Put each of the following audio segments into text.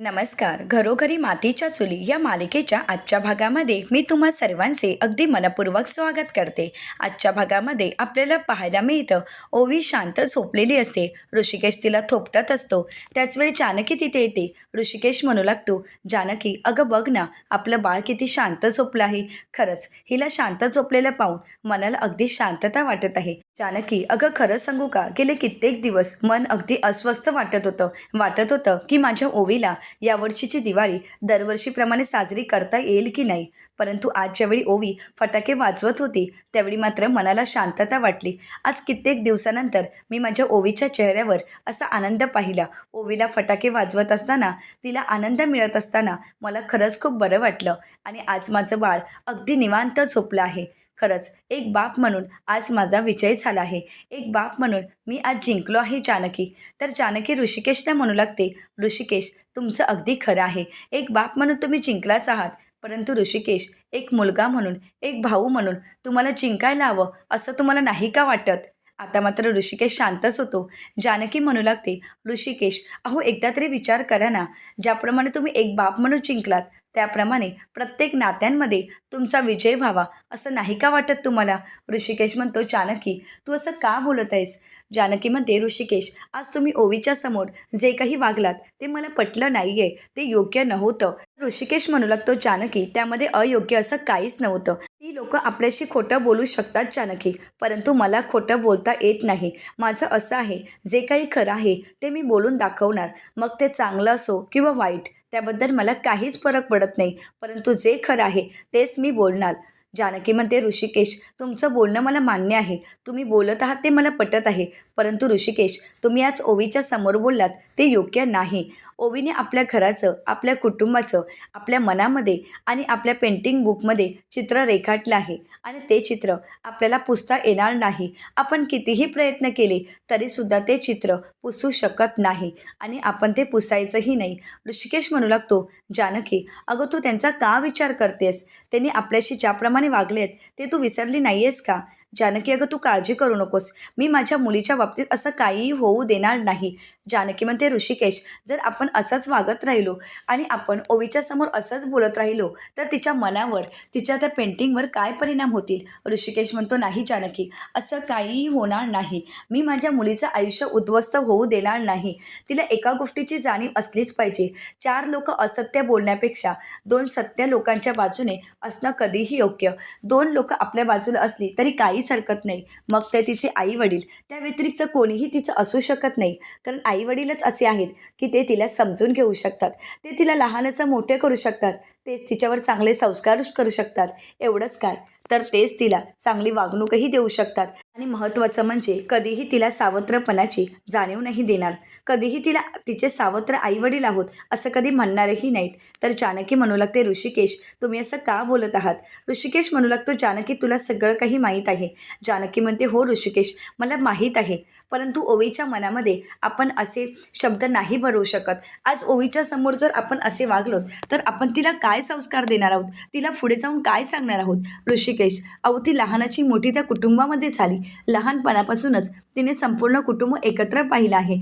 नमस्कार. घरोघरी मातीच्या चुली या मालिकेच्या आजच्या भागामध्ये मी तुम्हा सर्वांचे अगदी मनपूर्वक स्वागत करते. आजच्या भागामध्ये आपल्याला पाहायला मिळतं ओवी शांत झोपलेली असते. ऋषिकेश तिला थोपटत असतो. त्याचवेळी जानकी तिथे येते. ऋषिकेश म्हणू लागतो जानकी अगं बघ ना आपलं बाळ किती शांत झोपलं आहे. खरंच हिला शांत झोपलेलं पाहून मनाला अगदी शांतता वाटत आहे. जानकी अगं खरं सांगू का? गेले कित्येक दिवस मन अगदी अस्वस्थ वाटत होतं. वाटत होतं की माझ्या ओवीला यावर्षीची दिवाळी दरवर्षीप्रमाणे साजरी करता येईल की नाही? परंतु आज ज्यावेळी ओवी फटाके वाजवत होती त्यावेळी मात्र मनाला शांतता वाटली. आज कित्येक दिवसानंतर मी माझ्या ओवीच्या चेहऱ्यावर असा आनंद पाहिला. ओवीला फटाके वाजवत असताना तिला आनंद मिळत असताना मला खरंच खूप बरं वाटलं आणि आज माझं बाळ अगदी निवांत झोपलं आहे. खरंच एक बाप म्हणून आज माझा विजय झाला आहे. एक बाप म्हणून मी आज जिंकलो आहे जानकी. तर जानकी ऋषिकेशला म्हणू लागते ऋषिकेश तुमचं अगदी खरं आहे. एक बाप म्हणून तुम्ही जिंकलाच आहात. परंतु ऋषिकेश एक मुलगा म्हणून एक भाऊ म्हणून तुम्हाला जिंकायला हवं असं तुम्हाला नाही का वाटत? आता मात्र ऋषिकेश शांतच होतो. जानकी म्हणू लागते ऋषिकेश अहो एकदा तरी विचार करा ना. ज्याप्रमाणे तुम्ही एक बाप म्हणून जिंकलात त्याप्रमाणे प्रत्येक नात्यांमध्ये तुमचा विजय व्हावा असं नाही का वाटत तुम्हाला? ऋषिकेश म्हणतो जानकी तू असं का बोलत आहेस? जानकी म्हणते ऋषिकेश आज तुम्ही ओवीच्या समोर जे काही वागलात ते मला पटलं नाही आहे ते योग्य नव्हतं. ऋषिकेश म्हणू लागतो जानकी त्यामध्ये अयोग्य असं काहीच नव्हतं. ती लोक आपल्याशी खोटं बोलू शकतात जानकी परंतु मला खोटं बोलता येत नाही. माझं असं आहे जे काही खरं आहे ते मी बोलून दाखवणार. मग ते चांगलं असो किंवा वाईट त्याबद्दल मला काहीच फरक पडत नाही. परंतु जे खरं आहे तेच मी बोलणार. जानकी म्हणते ऋषिकेश तुमचं बोलणं मला मान्य आहे. तुम्ही बोलत आहात ते मला पटत आहे. परंतु ऋषिकेश तुम्ही आज ओवीच्या समोर बोललात ते योग्य नाही. ओवीने आपल्या घराचं आपल्या कुटुंबाचं आपल्या मनामध्ये आणि आपल्या पेंटिंग बुकमध्ये चित्र रेखाटलं आहे. आणि ते चित्र आपल्याला पुसता येणार नाही. आपण कितीही प्रयत्न केले तरीसुद्धा ते चित्र पुसू शकत नाही. आणि आपण ते पुसायचंही नाही. ऋषिकेश म्हणू लागतो जानकी अगं तू त्यांचा का विचार करतेस? त्यांनी आपल्याशी ज्याप्रमाणे वागलेत ते तू विसरली नाही आहेस का? जानकी अगं तू काळजी करू नकोस. मी माझ्या मुलीच्या बाबतीत असं काहीही होऊ देणार नाही. जानकी म्हणते ऋषिकेश जर आपण असंच वागत राहिलो आणि आपण ओवीच्या समोर असंच बोलत राहिलो तर तिच्या मनावर तिच्या त्या पेंटिंगवर काय परिणाम होतील? ऋषिकेश म्हणतो नाही जानकी असं काहीही होणार नाही. मी माझ्या मुलीचं आयुष्य उद्ध्वस्त होऊ देणार नाही. तिला एका गोष्टीची जाणीव असलीच पाहिजे. चार लोक असत्य बोलण्यापेक्षा दोन सत्य लोकांच्या बाजूने असणं कधीही योग्य. दोन लोक आपल्या बाजूला असली तरी काही काहीच हरकत नाही. मग ते तिचे आई वडील. त्या व्यतिरिक्त कोणीही तिचं असू शकत नाही. कारण आई वडीलच असे आहेत की ते तिला समजून घेऊ शकतात. ते तिला लहानाचं मोठे करू शकतात. तेच तिच्यावर चांगले संस्कार करू शकतात. एवढंच काय? तर तेच तिला चांगली वागणूकही देऊ शकतात. आणि महत्त्वाचं म्हणजे कधीही तिला सावत्रपणाची जाणीव नाही देणार. कधीही तिला तिचे सावत्र आईवडील आहोत असं कधी म्हणणारही नाहीत. तर जानकी म्हणू लागते ऋषिकेश तुम्ही असं का बोलत आहात? ऋषिकेश म्हणू लागतो जानकी तुला सगळं काही माहीत आहे. जानकी म्हणते हो ऋषिकेश मला माहीत आहे. परंतु ओवीच्या मनामध्ये आपण असे शब्द नाही भरवू शकत. आज ओवीच्या समोर जर आपण असे वागलो तर आपण तिला काय संस्कार देणार आहोत? तिला पुढे जाऊन काय सांगणार आहोत? ऋषिकेश अवती ती लहानाची मोठी त्या कुटुंबामध्ये झाली लहानपणापासूनच तिने संपूर्ण कुटुंब एकत्र पाहिलं आहे.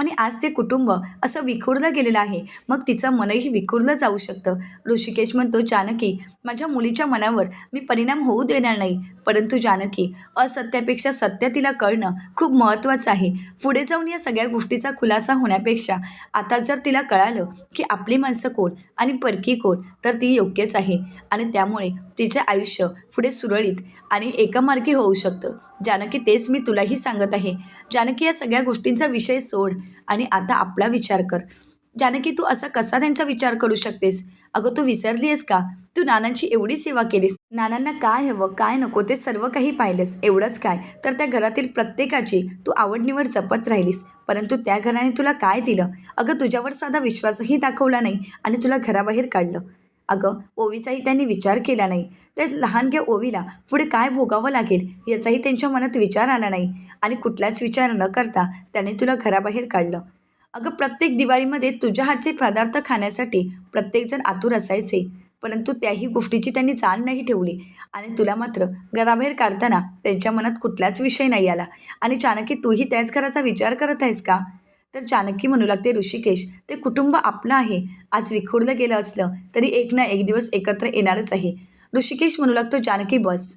आणि आज ते कुटुंब असं विखुरलं गेलेलं आहे. मग तिचं मनही विखुरलं जाऊ शकतं. ऋषिकेश म्हणतो जानकी माझ्या मुलीच्या मनावर मी परिणाम होऊ देणार नाही. परंतु जानकी असत्यापेक्षा सत्य तिला कळणं खूप महत्त्वाचं आहे. पुढे जाऊन या सगळ्या गोष्टीचा खुलासा होण्यापेक्षा आता जर तिला कळालं की आपली माणसं कोण आणि परकी कोण तर ती योग्यच आहे. आणि त्यामुळे तिचे आयुष्य पुढे सुरळीत आणि एकामार्गी होऊ शकतं. जानकी तेच मी तुलाही सांगत आहे. जानकी या सगळ्या गोष्टींचा विषय सोड आणि आता आपला विचार कर. जानकी तू असा कसा त्यांचा विचार करू शकतेस? अगं तू विसरली आहेस का? तू नानांची एवढी सेवा केलीस. नानांना काय हवं काय नको ते सर्व काही पाहिलंस. एवढंच काय? तर त्या घरातील प्रत्येकाची तू आवडनिवड जपत राहिलीस. परंतु त्या घराने तुला काय दिलं? अगं तुझ्यावर साधा विश्वासही दाखवला नाही आणि तुला घराबाहेर काढलं. अगं ओवीचाही त्यांनी विचार केला नाही. तर लहानग्या ओवीला पुढे काय भोगावं लागेल याचाही त्यांच्या मनात विचार आला नाही. आणि कुठलाच विचार न करता त्याने तुला घराबाहेर काढलं. अगं प्रत्येक दिवाळीमध्ये तुझ्या हातचे पदार्थ खाण्यासाठी प्रत्येकजण आतुर असायचे. परंतु त्याही गोष्टीची त्यांनी जाण नाही ठेवली. आणि तुला मात्र घराबाहेर काढताना त्यांच्या मनात कुठलाच विषय नाही आला. आणि चाणक्य तूही त्याच घराचा विचार करत आहेस का? तर जानकी म्हणू लागते ऋषिकेश ते कुटुंब आपलं आहे. आज विखुरलं गेलं असलं तरी एक ना एक दिवस एकत्र येणारच आहे. ऋषिकेश म्हणू लागतो जानकी बस.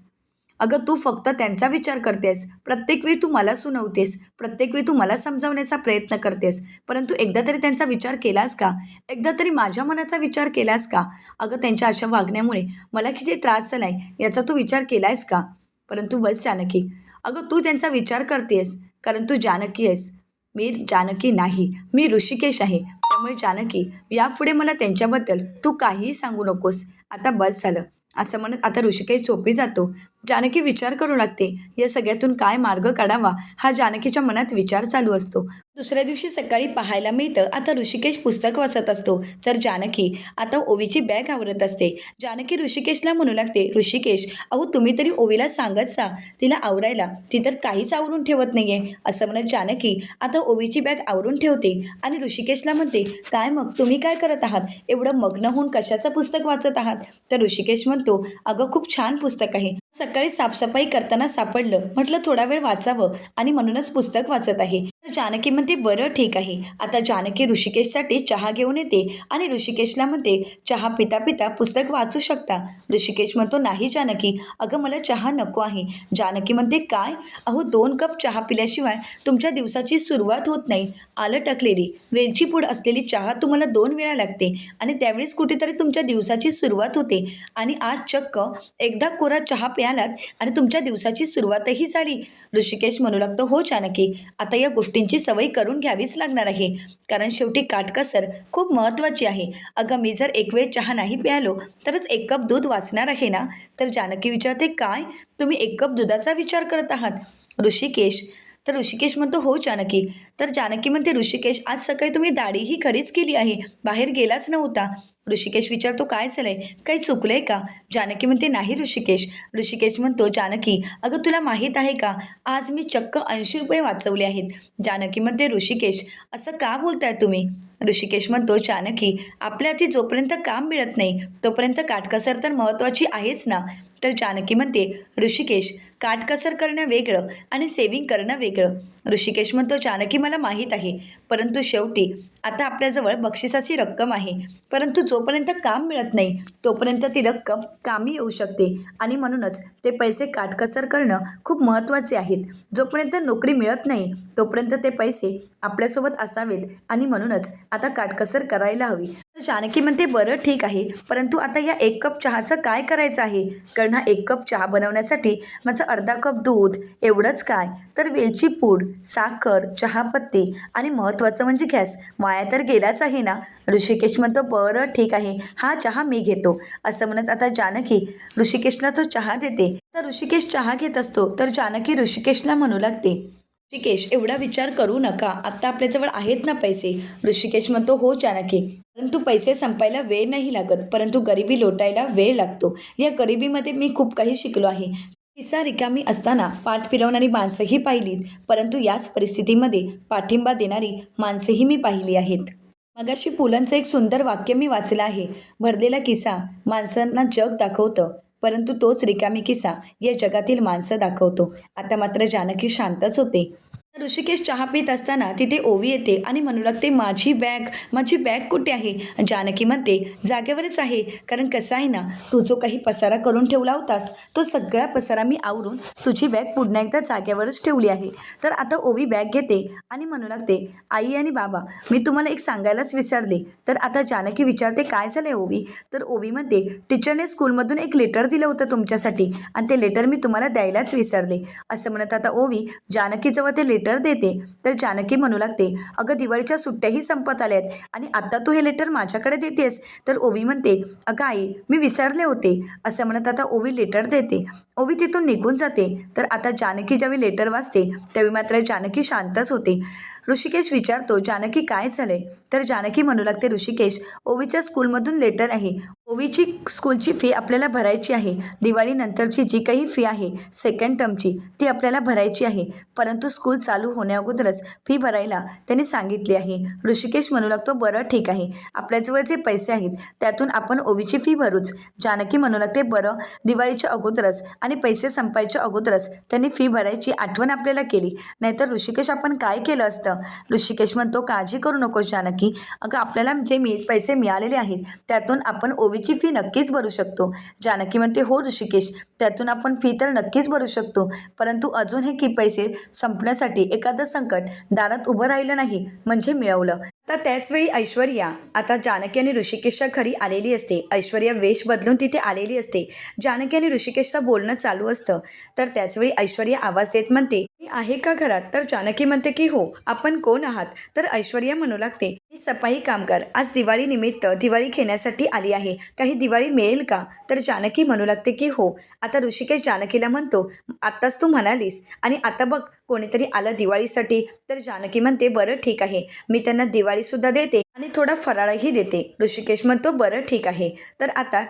अगं तू फक्त त्यांचा विचार करतेस. प्रत्येक वेळी तू मला सुनवतेस. प्रत्येक वेळी तू मला समजावण्याचा प्रयत्न करतेस. परंतु एकदा तरी त्यांचा विचार केलास का? एकदा तरी माझ्या मनाचा विचार केलास का? अगं त्यांच्या अशा वागण्यामुळे मला किती त्रास झाला आहे याचा तू विचार केलायस का? परंतु बस जानकी. अगं तू त्यांचा विचार करतेस कारण तू जानकी आहेस. मी जानकी नाही मी ऋषिकेश आहे. त्यामुळे जानकी यापुढे मला त्यांच्याबद्दल तू काहीही सांगू नकोस. आता बस झालं. असं म्हणत आता ऋषिकेश झोपी जातो. जानकी विचार करू लागते. या सगळ्यातून काय मार्ग काढावा हा जानकीच्या मनात विचार चालू असतो. दुसऱ्या दिवशी सकाळी पाहायला मिळतं आता ऋषिकेश पुस्तक वाचत असतो. तर जानकी आता ओवीची बॅग आवरत असते. जानकी ऋषिकेशला म्हणू लागते ऋषिकेश अहो तुम्ही तरी ओवीला सांगत सा तिला आवरायला ती तर काहीच आवरून ठेवत नाहीये. असं म्हणत जानकी आता ओवीची बॅग आवरून ठेवते आणि ऋषिकेशला म्हणते काय मग तुम्ही काय करत आहात? एवढं मग्न होऊन कशाचं पुस्तक वाचत आहात? तर ऋषिकेश म्हणतो अगं खूप छान पुस्तक आहे. सकाळी साफसफाई करताना सापडलं. म्हटलं थोडा वेळ वाचावं आणि म्हणूनच पुस्तक वाचत आहे. जानकी म्हणते बरं ठीक आहे. आता जानकी ऋषिकेशसाठी चहा घेऊन येते आणि ऋषिकेशला म्हणते चहा पिता पिता पुस्तक वाचू शकता. ऋषिकेश म्हणतो नाही जानकी. अगं मला चहा नको आहे. जानकी म्हणते काय? अहो दोन कप चहा पिल्याशिवाय तुमच्या दिवसाची सुरुवात होत नाही. आलं टाकलेली. वेलची पूड असलेली चहा तुम्हाला दोन वेळा लागते आणि त्यावेळेस कुठेतरी तुमच्या दिवसाची सुरुवात होते. आणि आज चक्क एकदा कोरा चहा प्यालात आणि तुमच्या दिवसाची सुरुवातही झाली. ऋषिकेश म्हणू लागतो हो चाणकी आता या गोष्टींची सवय करून घ्यावीच लागणार आहे. कारण शेवटी काटकसर खूप महत्त्वाची आहे. अगं मी जर एक वेळ चहा नाही प्यालो तरच एक कप दूध वाचणार आहे ना? तर जानकी विचारते काय? तुम्ही एक कप दुधाचा विचार करत आहात? ऋषिकेश तर ऋषिकेश म्हणतो हो जानकी तर जानकी म्हणते ऋषिकेश आज सकाळी तुम्ही दाढीही खरीच केली आहे. बाहेर गेलाच नव्हता. ऋषिकेश विचारतो काय झालंय? काही चुकलंय का? जानकी म्हणते नाही ऋषिकेश. ऋषिकेश म्हणतो जानकी अगं तुला माहीत आहे का? आज मी चक्क ऐंशी रुपये वाचवले आहेत. जानकी म्हणते ऋषिकेश असं का बोलताय तुम्ही? ऋषिकेश म्हणतो जानकी आपल्या हाती जोपर्यंत काम मिळत नाही तोपर्यंत काटकसर तर महत्त्वाची आहेच ना? तर जानकी म्हणते ऋषिकेश काटकसर करणं वेगळं आणि सेविंग करणं वेगळं. ऋषिकेश म्हणतो जानकी मला माहीत आहे परंतु शेवटी आता आपल्याजवळ बक्षिसाची रक्कम आहे. परंतु जोपर्यंत काम मिळत नाही तोपर्यंत ती रक्कम कामी येऊ शकते आणि म्हणूनच ते पैसे काटकसर करणं खूप महत्त्वाचे आहेत. जोपर्यंत नोकरी मिळत नाही तोपर्यंत ते पैसे आपल्यासोबत असावेत आणि म्हणूनच आता काटकसर करायला हवी. जानकी म्हणते बरं ठीक आहे परंतु आता या एक कप चहाचं काय करायचं आहे? कारण हा एक कप चहा बनवण्यासाठी माझं अर्धा कप दूध एवढंच काय? तर वेलची पूड साखर चहापत्ती आणि महत्त्वाचं म्हणजे गॅस. वाया तर गेलाच आहे ना? ऋषिकेश म्हणतो बरं ठीक आहे. हा चहा मी घेतो. असं म्हणत आता जानकी ऋषिकेशला तो चहा देते. तर ऋषिकेश चहा घेत असतो तर जानकी ऋषिकेशला म्हणू लागते ऋषिकेश एवढा विचार करू नका. आत्ता आपल्याजवळ आहेत ना पैसे? ऋषिकेश म्हणतो हो जानकी. परंतु पैसे संपायला वेळ नाही लागत. परंतु गरिबी लोटायला वेळ लागतो. या गरिबीमध्ये मी खूप काही शिकलो आहे. किस्सा रिकामी असताना पाठ फिरवणारी माणसंही पाहिलीत परंतु याच परिस्थितीमध्ये पाठिंबा देणारी माणसंही मी पाहिली आहेत. मगाशी पुलंचं एक सुंदर वाक्य मी वाचलं आहे. भरलेला किस्सा माणसांना जग दाखवतं परंतु तोच रिकामी किस्सा या जगातील माणसं दाखवतो. आता मात्र जानकी शांतच होते. ऋषिकेश चहा पित असताना तिथे ओवी येते आणि म्हणू लागते माझी बॅग माझी बॅग कुठे आहे? जानकी म्हणते जागेवरच आहे. कारण कसं आहे ना तू जो काही पसारा करून ठेवला होतास तो सगळा पसारा मी आवरून तुझी बॅग पुन्हा एकदा जागेवरच ठेवली आहे. तर आता ओवी बॅग घेते आणि म्हणू लागते आई आणि बाबा मी तुम्हाला एक सांगायलाच विसरले. तर आता जानकी विचारते काय झालं ओवी? तर ओवी म्हणते टीचरने स्कूलमधून एक लेटर दिलं होतं तुमच्यासाठी आणि ते लेटर मी तुम्हाला द्यायलाच विसरले. असं म्हणत आता ओवी जानकीजवळ ते लेटर लेटर देते. तर जानकी म्हणू लागते अगं दिवाळीच्या सुट्ट्याही संपत आल्या आहेत आणि आता तू हे लेटर माझ्याकडे देतेस. तर ओवी म्हणते अगं आई मी विसरले होते. असं म्हणत आता ओवी लेटर देते. ओवी तिथून निघून जाते. तर आता जानकी ज्यावेळी लेटर वाचते त्यावेळी मात्र जानकी शांतच होते. ऋषिकेश विचारतो जानकी काय झालंय? तर जानकी म्हणू लागते ऋषिकेश ओवीच्या स्कूलमधून लेटर आहे. ओवीची स्कूलची फी आपल्याला भरायची आहे. दिवाळीनंतरची जी काही फी आहे सेकंड टर्मची ती आपल्याला भरायची आहे. परंतु स्कूल चालू होण्याअगोदरच फी भरायला त्यांनी सांगितली आहे. ऋषिकेश म्हणू लागतो बरं ठीक आहे. आपल्याजवळ जे पैसे आहेत त्यातून आपण ओवीची फी भरूच. जानकी म्हणू लागते बरं दिवाळीच्या अगोदरच आणि पैसे संपायच्या अगोदरच त्यांनी फी भरायची आठवण आपल्याला केली. नाहीतर ऋषिकेश आपण काय केलं असतं? ऋषिकेश म्हणतो काळजी करू नकोस जानकी. अगं आपल्याला जे मी पैसे मिळालेले आहेत त्यातून आपण ओवी ओवीची फी नक्कीच भरू शकतो. जानकी म्हणते हो ऋषिकेश त्यातून आपण फी तर नक्कीच भरू शकतो. परंतु अजून हे की पैसे संपण्यासाठी एखादं संकट दारात उभं राहिलं नाही म्हणजे मिळवलं. तर त्याचवेळी ऐश्वर्या आता जानकी आणि ऋषिकेशच्या घरी आलेली असते. ऐश्वर्या वेश बदलून तिथे आलेली असते. जानकी आणि ऋषिकेशचं बोलणं चालू असतं. तर त्याचवेळी ऐश्वर्या आवाज देत म्हणते "मी आहे का घरात? तर जानकी म्हणते की हो आपण कोण आहात? तर ऐश्वर्या म्हणू लागते मी सफाई कामगार आज दिवाळी निमित्त दिवाळी खेळण्यासाठी आली आहे. काही दिवाळी मिळेल का? तर जानकी म्हणू लागते की हो. आता ऋषिकेश जानकीला म्हणतो आत्ताच तू म्हणालीस आणि आता बघ कोणीतरी आलं दिवाळीसाठी. तर जानकी म्हणते बरं ठीक आहे. मी त्यांना दिवाळी दिवाळीसुद्धा देते आणि थोडा फराळही देते. ऋषिकेश म्हणतो बरं ठीक आहे. तर आता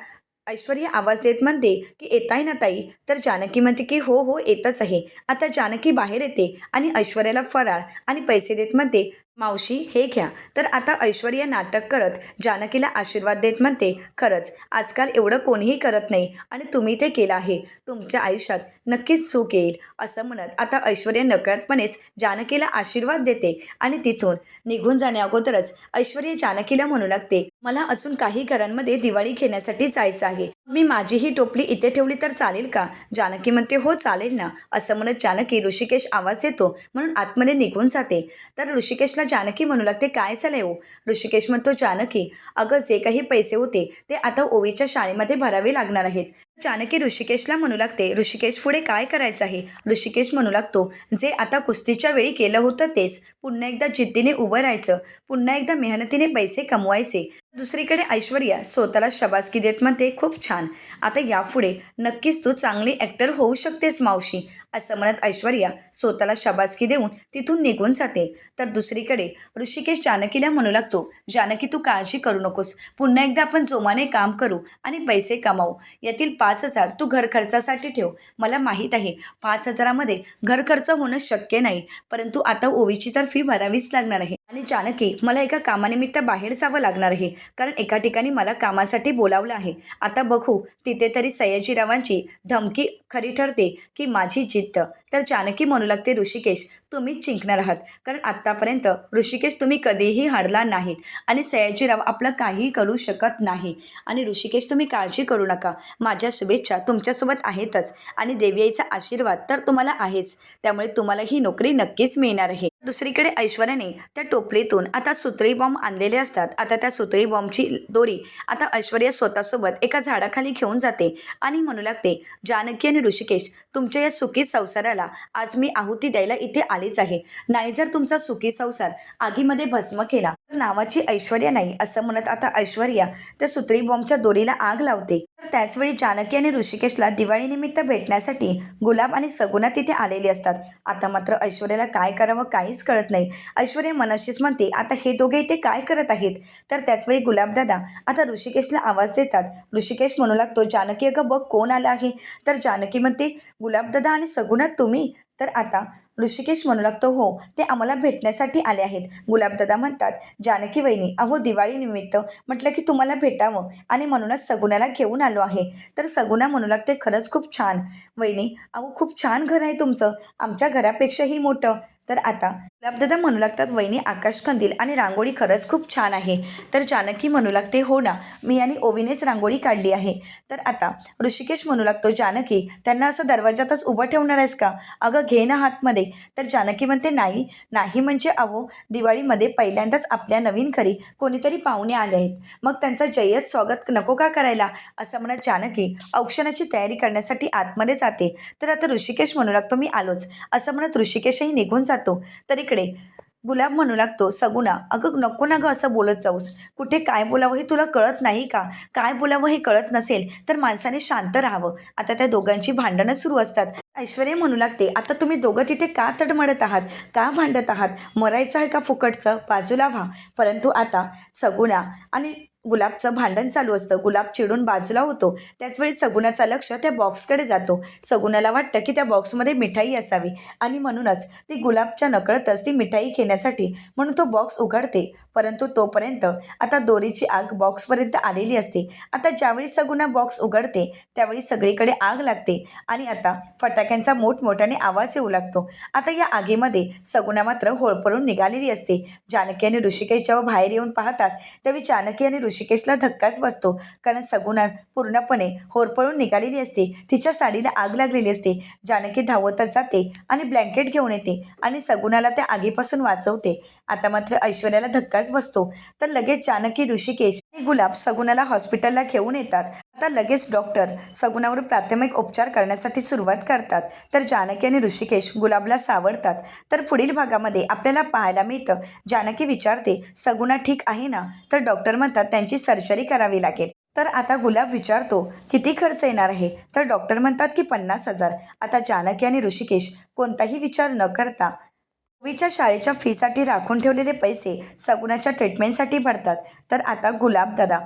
ऐश्वर्या आवाज देत म्हणते की येताय ना ताई? तर जानकी म्हणते की हो हो येतच आहे. आता जानकी बाहेर येते आणि ऐश्वर्याला फराळ आणि पैसे देत म्हणते मावशी हे घ्या. तर आता ऐश्वर्या नाटक करत जानकीला आशीर्वाद देत म्हणते खरंच आजकाल एवढं कोणीही करत नाही आणि तुम्ही ते केलं आहे. तुमच्या आयुष्यात नक्कीच चूक येईल असं म्हणत आता ऐश्वर्या नकळतपणेच जानकीला आशीर्वाद देते आणि तिथून निघून जाण्याअगोदरच ऐश्वर्या जानकीला म्हणू लागते मला अजून काही घरांमध्ये दिवाळी घेण्यासाठी जायचं आहे. मी माझी ही टोपली इथे ठेवली तर चालेल का? जानकी म्हणते हो चालेल ना असं म्हणत जानकी ऋषिकेश आवाज देतो म्हणून आतमध्ये निघून जाते. तर ऋषिकेशला जानकी म्हणू लागते. काय झालंय हो? ऋषिकेश म्हणतो जानकी अगं जे काही पैसे होते ते आता ओवीच्या शाळेमध्ये भरावे लागणार आहेत. जानकी ऋषिकेशला म्हणू लागते ऋषिकेश पुढे काय करायचं आहे? ऋषिकेश म्हणू लागतो जे आता कुस्तीच्या वेळी केलं होतं तेच. पुन्हा एकदा जिद्दीने उभं राहायचं. पुन्हा एकदा मेहनतीने पैसे कमवायचे. दुसरीकडे ऐश्वर्या स्वतःला शबासकी देत म्हणते खूप छान. आता यापुढे नक्कीच तू चांगली ॲक्टर होऊ शकतेस मावशी असं म्हणत ऐश्वर्या स्वतःला शबासकी देऊन तिथून निघून जाते. तर दुसरीकडे ऋषिकेश जानकीला म्हणू लागतो जानकी तू काळजी करू नकोस. पुन्हा एकदा आपण जोमाने काम करू आणि पैसे कमावू. यातील पाच हजार तू घर खर्चासाठी ठेव. मला माहीत आहे पाच हजारामध्ये घर खर्च होणं शक्य नाही परंतु आता ओवीची तर फी भरावीच लागणार आहे. आणि जानकी मला एका कामानिमित्त बाहेर जावं लागणार आहे कारण एका ठिकाणी मला कामासाठी बोलावलं आहे. आता बघू तिथे तरी सयाजीरावांची धमकी खरी ठरते की माझी जिद्द. तर जानकी म्हणू लागते ऋषिकेश तुम्हीच जिंकणार आहात कारण आत्तापर्यंत ऋषिकेश तुम्ही कधीही हारला नाहीत आणि सयाजीराव आपलं काहीही करू शकत नाही. आणि ऋषिकेश तुम्ही काळजी करू नका. माझ्या शुभेच्छा तुमच्यासोबत आहेतच आणि देवीआईचा आशीर्वाद तर तुम्हाला आहेच. त्यामुळे तुम्हाला ही नोकरी नक्कीच मिळणार आहे. दुसरीकडे ऐश्वर्याने त्या टोपलीतून आता सुतळी बॉम्ब आणलेले असतात. आता त्या सुतळी बॉम्बची दोरी आता ऐश्वर्या स्वतःसोबत एका झाडाखाली घेऊन जाते आणि म्हणू लागते जानकी आणि ऋषिकेश तुमच्या या सुखी संसाराला आज मी आहुती द्यायला इथे आलीच आहे. नाही जर तुमचा सुखी संसार आगीमध्ये भस्म केला नावाची ऐश्वर्या नाही असं म्हणत आता ऐश्वर्या त्या सुत्री बॉम्बच्या दोरीला आग लावते. तर त्याचवेळी जानकी आणि ऋषिकेशला दिवाळीनिमित्त भेटण्यासाठी गुलाब आणि सगुना तिथे आलेली असतात. आता मात्र ऐश्वर्याला काय करावं काहीच कळत नाही. ऐश्वर्या मनाशीच म्हणते आता हे दोघे इथे काय करत आहेत? तर त्याचवेळी गुलाबदादा आता ऋषिकेशला आवाज देतात. ऋषिकेश म्हणू लागतो जानकी अगं बघ कोण आला आहे. तर जानकी म्हणते गुलाबदादा आणि सगुना तुम्ही? तर आता ऋषिकेश म्हणू लागतो हो ते आम्हाला भेटण्यासाठी आले आहेत. गुलाबदादा म्हणतात जानकी वहिनी अहो दिवाळीनिमित्त म्हटलं की तुम्हाला भेटावं आणि म्हणूनच सगुणाला घेऊन आलो आहे. तर सगुणा म्हणू लागते खरंच खूप छान. वहिनी अहो खूप छान घर आहे तुमचं. आमच्या घरापेक्षाही मोठं. तर आता गुलाबदादा म्हणू लागतात वहिनी आकाश कंदील आणि रांगोळी खरंच खूप छान आहे. तर जानकी म्हणू लागते हो ना मी आणि ओवीनेच रांगोळी काढली आहे. तर आता ऋषिकेश म्हणू लागतो जानकी त्यांना असं दरवाजातच उभं ठेवणार आहेस का? अगं घे ना हातमध्ये. तर जानकी म्हणते नाही नाही म्हणजे अहो दिवाळीमध्ये पहिल्यांदाच आपल्या नवीन घरी कोणीतरी पाहुणे आले आहेत. मग त्यांचं जय्यत स्वागत नको का करायला? असं म्हणत जानकी औक्षणाची तयारी करण्यासाठी आतमध्ये जाते. तर आता ऋषिकेश म्हणू लागतो मी आलोच. असं म्हणत ऋषिकेशही निघून जातो. तरी इकडे. गुलाब म्हणू लागतो सगुणा अगं नको ना गं असं बोलत जाऊस. कुठे काय बोलावं हे तुला कळत नाही का? काय बोलावं हे कळत नसेल तर माणसाने शांत राहावं. आता त्या दोघांची भांडणं सुरू असतात. ऐश्वर्या म्हणू लागते आता तुम्ही दोघं तिथे का तडमडत आहात? का भांडत आहात? मरायचं आहे का फुकटचं? बाजूला व्हा. परंतु आता सगुणा आणि गुलाबचं भांडण चालू असतं. गुलाब चिडून बाजूला होतो. त्याचवेळी सगुणाचा लक्ष त्या बॉक्सकडे जातो. सगुणाला वाटतं की त्या बॉक्समध्ये मिठाई असावी. आणि म्हणूनच ती गुलाबच्या नकळतच ती मिठाई घेण्यासाठी म्हणून तो बॉक्स उघडते. परंतु तोपर्यंत आता दोरीची आग बॉक्सपर्यंत आलेली असते. आता ज्यावेळी सगुणा बॉक्स उघडते त्यावेळी सगळीकडे आग लागते. आणि आता फटाक्यांचा मोठमोठ्याने आवाज येऊ लागतो. आता या आगीमध्ये सगुणा मात्र होळपळून निघालेली असते. जानकी आणि ऋषिकेश जेव्हा बाहेर येऊन पाहतात त्यावेळी जानकी आणि ऋषिकेशला धक्काच बसतो. कारण सगुणा पूर्णपणे होरपळून निघालेली असते. तिच्या साडीला आग लागलेली असते. जानकी धावतच जाते आणि ब्लँकेट घेऊन येते आणि सगुणाला त्या आगीपासून वाचवते. आता मात्र ऐश्वर्याला धक्काच बसतो. तर लगेच जानकी ऋषिकेश आणि गुलाब सगुणाला हॉस्पिटलला घेऊन येतात. आता लगेच डॉक्टर सगुणावर प्राथमिक उपचार करण्यासाठी सुरुवात करतात. तर जानकी आणि ऋषिकेश गुलाबला सावरतात. तर पुढील भागामध्ये आपल्याला पाहायला मिळतं. जानकी विचारते सगुणा ठीक आहे ना? तर डॉक्टर म्हणतात त्यांची सर्जरी करावी लागेल. तर आता गुलाब विचारतो किती खर्च येणार आहे? तर डॉक्टर म्हणतात की पन्नास हजार. आता जानकी आणि ऋषिकेश कोणताही विचार न करता पूर्वीच्या शाळेच्या फीसाठी राखून ठेवलेले पैसे सगुणाच्या ट्रीटमेंटसाठी भरतात. तर आता गुलाब दादा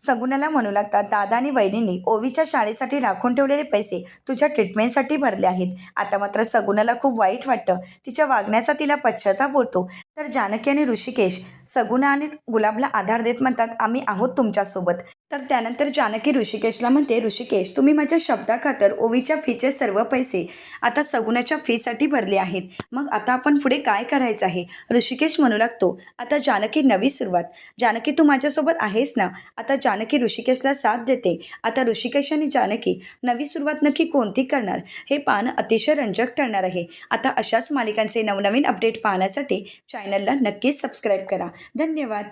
सगुणाला म्हणू लागतात दादा आणि वहिनींनी ओवीच्या शाळेसाठी राखून ठेवलेले पैसे तुझ्या ट्रीटमेंटसाठी भरले आहेत. आता मात्र सगुणाला खूप वाईट वाटतं. तिच्या वागण्याचा तिला पश्चाताप होतो तर जानकी आणि ऋषिकेश सगुणा आणि गुलाबला आधार देत म्हणतात आम्ही आहोत तुमच्यासोबत. तर त्यानंतर जानकी ऋषिकेशला म्हणते ऋषिकेश तुम्ही माझ्या शब्दाखातर ओवीच्या फीचे सर्व पैसे आता सगुणाच्या फीसाठी भरले आहेत. मग आता आपण पुढे काय करायचं आहे? ऋषिकेश म्हणू लागतो आता जानकी नवी सुरुवात. जानकी तू माझ्यासोबत आहेस ना? आता जानकी ऋषिकेशला साथ देते. आता ऋषिकेश आणि जानकी नवी सुरुवात नक्की कोणती करणार? हे पाहणं अतिशय रंजक ठरणार आहे. आता अशाच मालिकांचे नवनवीन अपडेट पाहण्यासाठी चॅनलला नक्कीच सबस्क्राईब करा. धन्यवाद.